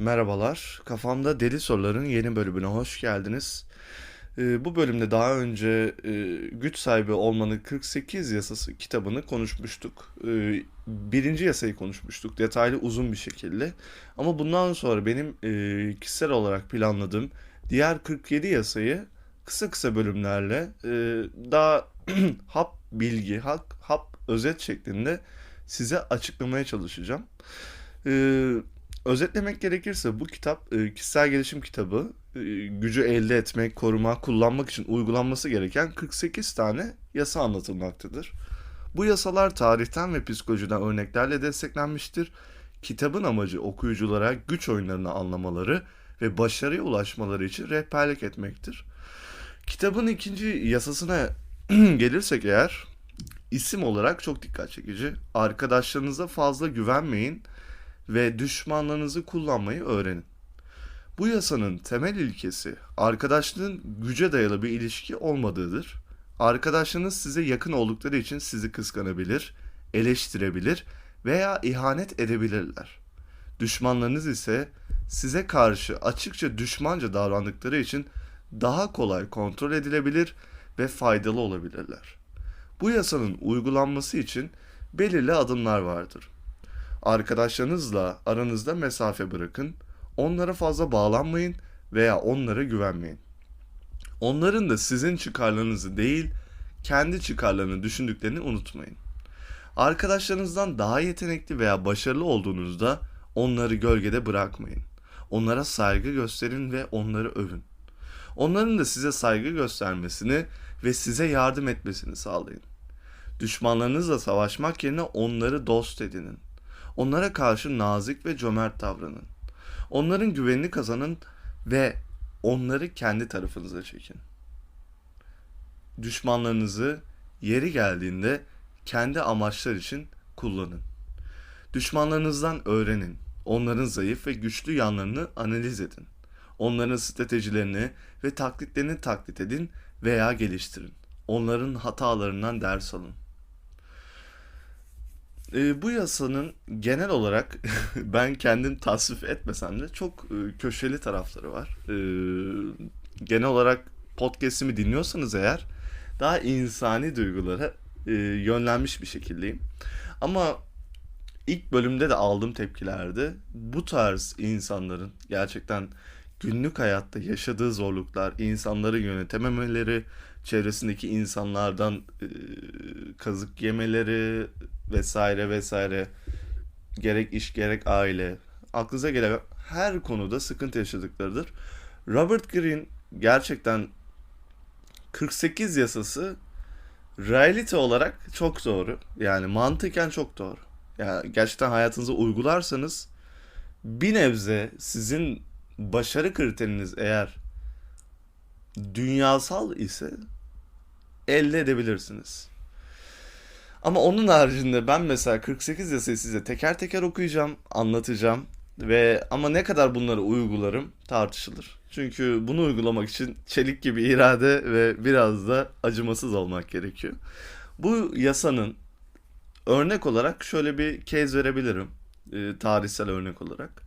Merhabalar, Kafamda Deli Soruların yeni bölümüne hoş geldiniz. Ee, bu bölümde daha önce e, Güç Sahibi Olmanın 48 Yasası kitabını konuşmuştuk. Ee, birinci yasayı konuşmuştuk detaylı uzun bir şekilde. Ama bundan sonra benim e, kişisel olarak planladığım diğer 47 yasayı kısa kısa bölümlerle e, daha hap bilgi, hap, hap özet şeklinde size açıklamaya çalışacağım. Ee, özetlemek gerekirse bu kitap e, kişisel gelişim kitabı. E, gücü elde etmek, korumak, kullanmak için uygulanması gereken 48 tane yasa anlatılmaktadır. Bu yasalar tarihten ve psikolojiden örneklerle desteklenmiştir. Kitabın amacı okuyuculara güç oyunlarını anlamaları ve başarıya ulaşmaları için rehberlik etmektir. Kitabın ikinci yasasına gelirsek eğer isim olarak çok dikkat çekici. Arkadaşlarınıza fazla güvenmeyin ve düşmanlarınızı kullanmayı öğrenin. Bu yasanın temel ilkesi arkadaşlığın güce dayalı bir ilişki olmadığıdır. Arkadaşlarınız size yakın oldukları için sizi kıskanabilir, eleştirebilir veya ihanet edebilirler. Düşmanlarınız ise size karşı açıkça düşmanca davrandıkları için daha kolay kontrol edilebilir ve faydalı olabilirler. Bu yasanın uygulanması için belirli adımlar vardır. Arkadaşlarınızla aranızda mesafe bırakın, onlara fazla bağlanmayın veya onlara güvenmeyin. Onların da sizin çıkarlarınızı değil, kendi çıkarlarını düşündüklerini unutmayın. Arkadaşlarınızdan daha yetenekli veya başarılı olduğunuzda onları gölgede bırakmayın. Onlara saygı gösterin ve onları övün. Onların da size saygı göstermesini ve size yardım etmesini sağlayın. Düşmanlarınızla savaşmak yerine onları dost edinin. Onlara karşı nazik ve cömert davranın. Onların güvenini kazanın ve onları kendi tarafınıza çekin. Düşmanlarınızı yeri geldiğinde kendi amaçlar için kullanın. Düşmanlarınızdan öğrenin. Onların zayıf ve güçlü yanlarını analiz edin. Onların stratejilerini ve taklitlerini taklit edin veya geliştirin. Onların hatalarından ders alın. E, bu yasanın genel olarak ben kendim tasvip etmesem de çok e, köşeli tarafları var. E, genel olarak podcast'imi dinliyorsanız eğer daha insani duygulara e, yönlenmiş bir şekildeyim. Ama ilk bölümde de aldığım tepkilerde bu tarz insanların gerçekten günlük hayatta yaşadığı zorluklar, insanları yönetememeleri, çevresindeki insanlardan e, kazık yemeleri vesaire vesaire gerek iş gerek aile aklınıza gelen her konuda sıkıntı yaşadıklarıdır. Robert Greene gerçekten 48 yasası realite olarak çok doğru. Yani mantıken çok doğru. Yani gerçekten hayatınıza uygularsanız bir nebze sizin başarı kriteriniz eğer dünyasal ise elde edebilirsiniz. Ama onun haricinde ben mesela 48 yasayı size teker teker okuyacağım, anlatacağım ve ama ne kadar bunları uygularım tartışılır. Çünkü bunu uygulamak için çelik gibi irade ve biraz da acımasız olmak gerekiyor. Bu yasanın örnek olarak şöyle bir kez verebilirim. E, tarihsel örnek olarak.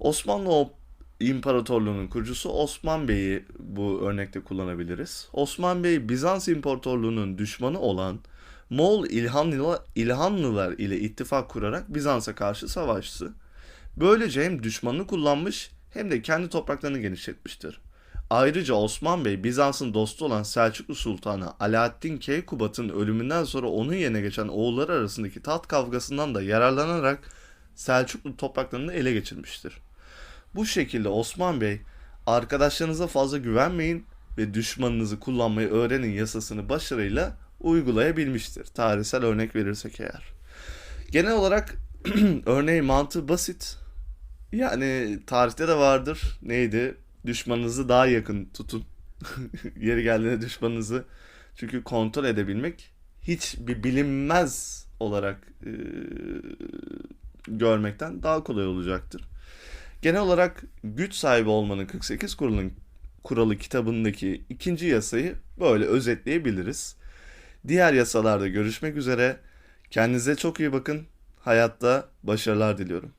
Osmanlı İmparatorluğu'nun kurucusu Osman Bey'i bu örnekte kullanabiliriz. Osman Bey Bizans İmparatorluğu'nun düşmanı olan Moğol İlhanlılar, ile ittifak kurarak Bizans'a karşı savaştı. Böylece hem düşmanını kullanmış hem de kendi topraklarını genişletmiştir. Ayrıca Osman Bey Bizans'ın dostu olan Selçuklu Sultanı Alaaddin Keykubat'ın ölümünden sonra onun yerine geçen oğulları arasındaki taht kavgasından da yararlanarak Selçuklu topraklarını ele geçirmiştir. Bu şekilde Osman Bey arkadaşlarınıza fazla güvenmeyin ve düşmanınızı kullanmayı öğrenin yasasını başarıyla uygulayabilmiştir. Tarihsel örnek verirsek eğer. Genel olarak örneğin mantığı basit. Yani tarihte de vardır. Neydi? Düşmanınızı daha yakın tutun. Yeri geldiğinde düşmanınızı çünkü kontrol edebilmek hiç bir bilinmez olarak e, görmekten daha kolay olacaktır. Genel olarak güç sahibi olmanın 48 kuralın kuralı kitabındaki ikinci yasayı böyle özetleyebiliriz. Diğer yasalarda görüşmek üzere. Kendinize çok iyi bakın. Hayatta başarılar diliyorum.